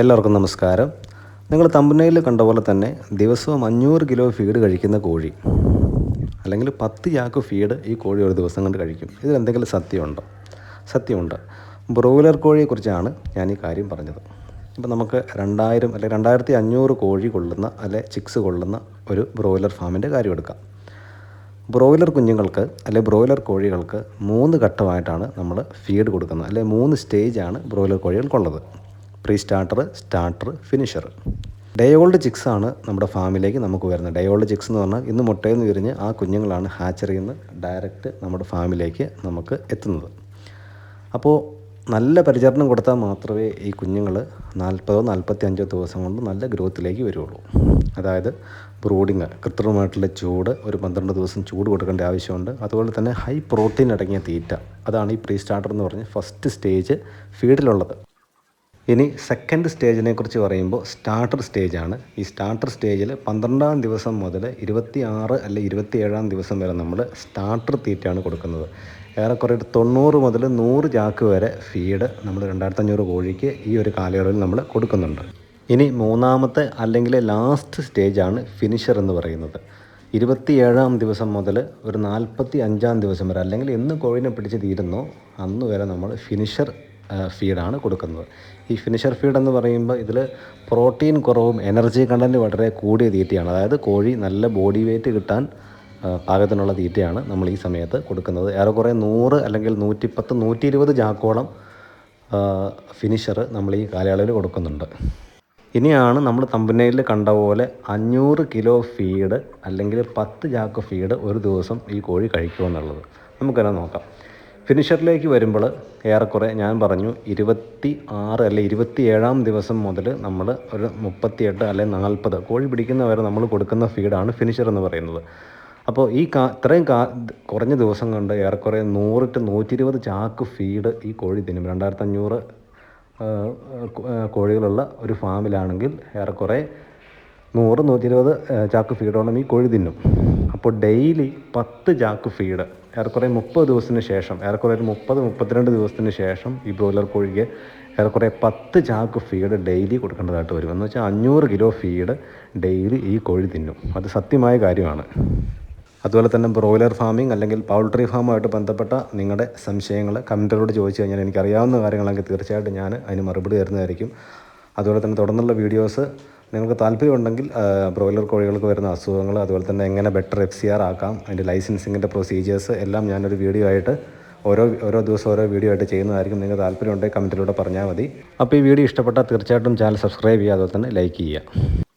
എല്ലാവർക്കും നമസ്കാരം. നിങ്ങൾ തമ്പനയിൽ കണ്ട പോലെ തന്നെ ദിവസവും അഞ്ഞൂറ് കിലോ ഫീഡ് കഴിക്കുന്ന കോഴി. അല്ലെങ്കിൽ പത്ത് ചാക്ക് ഫീഡ് ഈ കോഴി ഒരു ദിവസം കൊണ്ട് കഴിക്കും. ഇതിലെന്തെങ്കിലും സത്യമുണ്ടോ? സത്യമുണ്ട്. ബ്രോയിലർ കോഴിയെക്കുറിച്ചാണ് ഞാൻ ഈ കാര്യം പറഞ്ഞത്. ഇപ്പം നമുക്ക് രണ്ടായിരം അല്ലെങ്കിൽ രണ്ടായിരത്തി അഞ്ഞൂറ് കോഴി കൊള്ളുന്ന അല്ലെ ചിക്സ് കൊള്ളുന്ന ഒരു ബ്രോയിലർ ഫാമിന്റെ കാര്യം എടുക്കാം. ബ്രോയിലർ കുഞ്ഞുങ്ങൾക്ക് അല്ലെ ബ്രോയിലർ കോഴികൾക്ക് മൂന്ന് ഘട്ടമായിട്ടാണ് നമ്മൾ ഫീഡ് കൊടുക്കുന്നത്. അല്ലെ മൂന്ന് സ്റ്റേജാണ് broiler കോഴികൾക്കുള്ളത് pre starter starter finisher day old chicks ആണ് നമ്മുടെ ഫാമിലേക്ക് നമുക്ക് വരുന്നത്. ഡേ ഓൾഡ് ചിക്സ് എന്ന് പറഞ്ഞാൽ ഇന്ന് മുട്ടയിൽ നിന്ന് വിരിഞ്ഞ് ആ കുഞ്ഞുങ്ങളാണ് ഹാച്ചറിയിൽ നിന്ന് ഡയറക്റ്റ് നമ്മുടെ ഫാമിലേക്ക് നമുക്ക് എത്തുന്നത്. അപ്പോൾ നല്ല പരിചരണം കൊടുത്താൽ മാത്രമേ ഈ കുഞ്ഞുങ്ങൾ നാൽപ്പതോ നാൽപ്പത്തി അഞ്ചോ ദിവസം കൊണ്ട് നല്ല ഗ്രോത്തിലേക്ക് വരുള്ളൂ അതായത് ബ്രൂഡിങ് കൃത്രിമമായിട്ടുള്ള ചൂട് ഒരു പന്ത്രണ്ട് ദിവസം ചൂട് കൊടുക്കേണ്ട ആവശ്യമുണ്ട്. അതുപോലെ തന്നെ ഹൈ പ്രോട്ടീൻ അടങ്ങിയ തീറ്റ. അതാണ് ഈ പ്രീ സ്റ്റാർട്ടർ എന്ന് പറഞ്ഞ് ഫസ്റ്റ് സ്റ്റേജ് ഫീഡിലുള്ളത് ഇനി സെക്കൻഡ് സ്റ്റേജിനെ കുറിച്ച് പറയുമ്പോൾ സ്റ്റാർട്ടർ സ്റ്റേജാണ് ഈ സ്റ്റാർട്ടർ സ്റ്റേജിൽ പന്ത്രണ്ടാം ദിവസം മുതൽ ഇരുപത്തി ആറ് അല്ലെ ഇരുപത്തി ഏഴാം ദിവസം വരെ നമ്മൾ സ്റ്റാർട്ടർ തീറ്റയാണ് കൊടുക്കുന്നത്. ഏറെക്കുറെ ഒരു തൊണ്ണൂറ് മുതൽ നൂറ് ചാക്ക് വരെ ഫീഡ് നമ്മൾ രണ്ടായിരത്തഞ്ഞൂറ് കോഴിക്ക് ഈ ഒരു കാലയളവിൽ നമ്മൾ കൊടുക്കുന്നുണ്ട്. ഇനി മൂന്നാമത്തെ അല്ലെങ്കിൽ ലാസ്റ്റ് സ്റ്റേജാണ് ഫിനിഷർ എന്ന് പറയുന്നത്. ഇരുപത്തിയേഴാം ദിവസം മുതൽ ഒരു നാൽപ്പത്തി അഞ്ചാം ദിവസം വരെ അല്ലെങ്കിൽ എന്ന് കോഴിനെ പിടിച്ച് തീരുന്നോ അന്ന് വരെ നമ്മൾ ഫിനിഷർ ഫീഡാണ് കൊടുക്കുന്നത്. ഈ ഫിനിഷർ ഫീഡ് എന്ന് പറയുമ്പോൾ ഇതിൽ പ്രോട്ടീൻ കുറവും എനർജി കണ്ടന്റ് വളരെ കൂടിയ തീറ്റയാണ്. അതായത് കോഴി നല്ല ബോഡി വെയിറ്റ് കിട്ടാൻ പാകത്തിനുള്ള തീറ്റയാണ് നമ്മൾ ഈ സമയത്ത് കൊടുക്കുന്നത്. ഏറെക്കുറെ നൂറ് അല്ലെങ്കിൽ നൂറ്റിപ്പത്ത് നൂറ്റി ഇരുപത് ചാക്കോളം ഫിനിഷർ നമ്മൾ ഈ കാലയളവിൽ കൊടുക്കുന്നുണ്ട്. ഇനിയാണ് നമ്മൾ തമ്പനയിൽ കണ്ട പോലെ അഞ്ഞൂറ് കിലോ ഫീഡ് അല്ലെങ്കിൽ പത്ത് ചാക്ക് ഫീഡ് ഒരു ദിവസം ഈ കോഴി കഴിക്കുമെന്നുള്ളത് നമുക്കെന്നെ നോക്കാം. ഫിനിഷറിലേക്ക് വരുമ്പോൾ ഏറെക്കുറെ ഞാൻ പറഞ്ഞു ഇരുപത്തി ആറ് അല്ലെ ഇരുപത്തി ഏഴാം ദിവസം മുതൽ നമ്മൾ ഒരു മുപ്പത്തിയെട്ട് അല്ലെ നാൽപ്പത് കോഴി പിടിക്കുന്നവരെ നമ്മൾ കൊടുക്കുന്ന ഫീഡാണ് ഫിനിഷർ എന്ന് പറയുന്നത്. അപ്പോൾ ഈ കാ ഇത്രയും കാ കുറഞ്ഞ ദിവസം കൊണ്ട് ഏറെക്കുറെ നൂറ് ടു നൂറ്റി ഇരുപത് ചാക്ക് ഫീഡ് ഈ കോഴി തിന്നും. രണ്ടായിരത്തി അഞ്ഞൂറ് കോഴികളുള്ള ഒരു ഫാമിലാണെങ്കിൽ ഏറെക്കുറെ നൂറ് നൂറ്റി ഇരുപത് ചാക്ക് ഫീഡോളം ഈ കോഴി തിന്നും. അപ്പോൾ ഡെയിലി പത്ത് ചാക്ക് ഫീഡ്. ഏറെക്കുറെ മുപ്പത് ദിവസത്തിന് ശേഷം ഏറെക്കുറെ ഒരു മുപ്പത് മുപ്പത്തിരണ്ട് ദിവസത്തിന് ശേഷം ഈ ബ്രോയിലർ കോഴിക്ക് ഏറെക്കുറെ പത്ത് ചാക്ക് ഫീഡ് ഡെയിലി കൊടുക്കേണ്ടതായിട്ട് വരും. എന്ന് വെച്ചാൽ അഞ്ഞൂറ് കിലോ ഫീഡ് ഡെയിലി ഈ കോഴി തിന്നും. അത് സത്യമായ കാര്യമാണ്. അതുപോലെ തന്നെ ബ്രോയിലർ ഫാമിംഗ് അല്ലെങ്കിൽ പൗൾട്രി ഫാമുമായിട്ട് ബന്ധപ്പെട്ട നിങ്ങളുടെ സംശയങ്ങൾ കമന്റിലൂടെ ചോദിച്ചു കഴിഞ്ഞാൽ എനിക്കറിയാവുന്ന കാര്യങ്ങളെങ്കിൽ തീർച്ചയായിട്ടും ഞാൻ അതിന് മറുപടി തരുന്നതായിരിക്കും. അതുപോലെ തന്നെ തുടർന്നുള്ള വീഡിയോസ് നിങ്ങൾക്ക് താല്പര്യമുണ്ടെങ്കിൽ ബ്രോയിലർ കോഴികൾക്ക് വരുന്ന അസുഖങ്ങൾ അതുപോലെ തന്നെ എങ്ങനെ ബെറ്റർ എഫ് സി ആർ ആക്കാം അതിന്റെ ലൈസൻസിങ്ങിന്റെ പ്രൊസീജിയേഴ്സ് എല്ലാം ഞാനൊരു വീഡിയോ ആയിട്ട് ഓരോ ഓരോ ദിവസം ഓരോ വീഡിയോ ആയിട്ട് ചെയ്യുന്നതായിരിക്കും. നിങ്ങൾക്ക് താല്പര്യമുണ്ടെങ്കിൽ കമന്റിലൂടെ പറഞ്ഞാൽ മതി. അപ്പോൾ ഈ വീഡിയോ ഇഷ്ടപ്പെട്ടാൽ തീർച്ചയായിട്ടും ചാനൽ സബ്സ്ക്രൈബ് ചെയ്യുക അതുപോലെ തന്നെ ലൈക്ക് ചെയ്യുക.